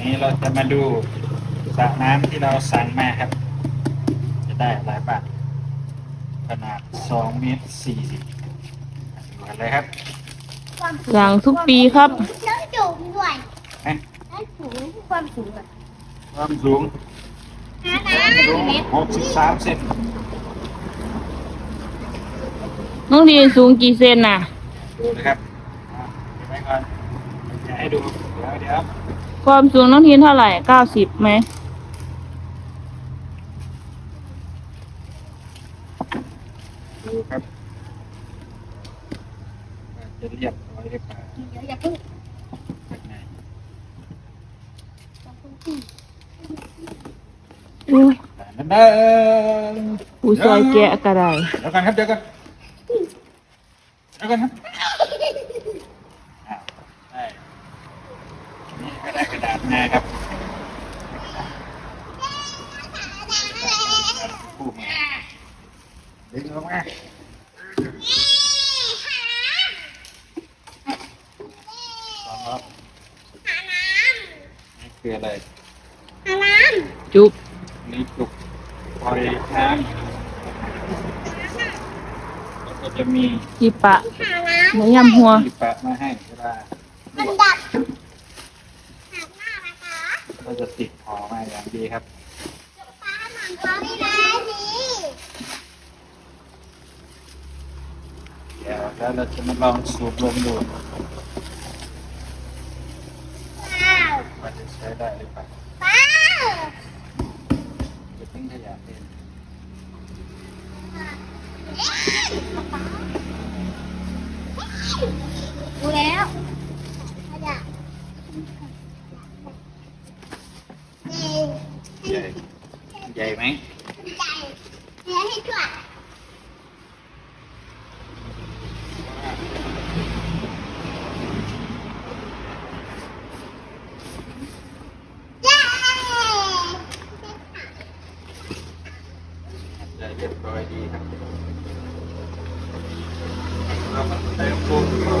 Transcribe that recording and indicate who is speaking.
Speaker 1: นี้เราจะมาดูสระน้ำที่เราสั่งมาครับ จะได้หลายบาทขนาด2เมตร40ดูกันเลยครับ
Speaker 2: สั่งทุกปีครับ
Speaker 3: แล้วสูงด้วย
Speaker 1: เอ๊ะ
Speaker 3: แล้วสูงความสูงอะ
Speaker 1: ความสูง
Speaker 3: ห้านะ
Speaker 1: สูง63เซน
Speaker 2: น้องดีนสูงกี่เซนน่ะ
Speaker 1: ดูนะครับอะเก็บไว้ก่อนจะให้ดูเดี๋ยวเดี๋ยว
Speaker 2: ความสูงน้องทีนเท่าไหร่เก้าสิบไหม
Speaker 1: ดูครับว่าจะเรียบร้อยหรือเปล่า
Speaker 3: เดี๋ยวอย่าเพิ่ง
Speaker 1: ข้างใน
Speaker 2: อู้
Speaker 1: นั่นเด้อ
Speaker 2: ผู้ซอยแกะกระได
Speaker 1: เดี๋ยวกันครับเดี๋ยวกันเดี๋ยวกันครับอะได้นี่กระ ดาษกระดาษมาครับคู่มาดึงออกมาสองรอบนี่คืออะไร
Speaker 3: หาน้
Speaker 2: จุบ
Speaker 1: นี่ปลุกปล่อยน้ำแล้วก็จะมี
Speaker 2: จีปะำ
Speaker 3: หาน้
Speaker 2: เนื้อยำหัว
Speaker 1: ที่ปะมาให้เวลาำ
Speaker 3: มันดับหาหน้านะคะ
Speaker 1: ก็จะติดห่อมาอย่างดีครับ
Speaker 3: ป้าหนังเขาไม่ได้นี่
Speaker 1: เดี๋ยวแล้วเราจะมาลองสูบลมดู
Speaker 3: ว้าว
Speaker 1: ว่าจะใช้ได้หรือเปล่า
Speaker 3: ป้า
Speaker 1: จะทิ้งขยะเป็น
Speaker 3: ดูแล้วขยะ
Speaker 1: ใหญ่ไหม
Speaker 3: ใหญ่เดี๋ยวให้ต
Speaker 1: รวจเรียบร้ดีครับเราก็เติมพวกเรา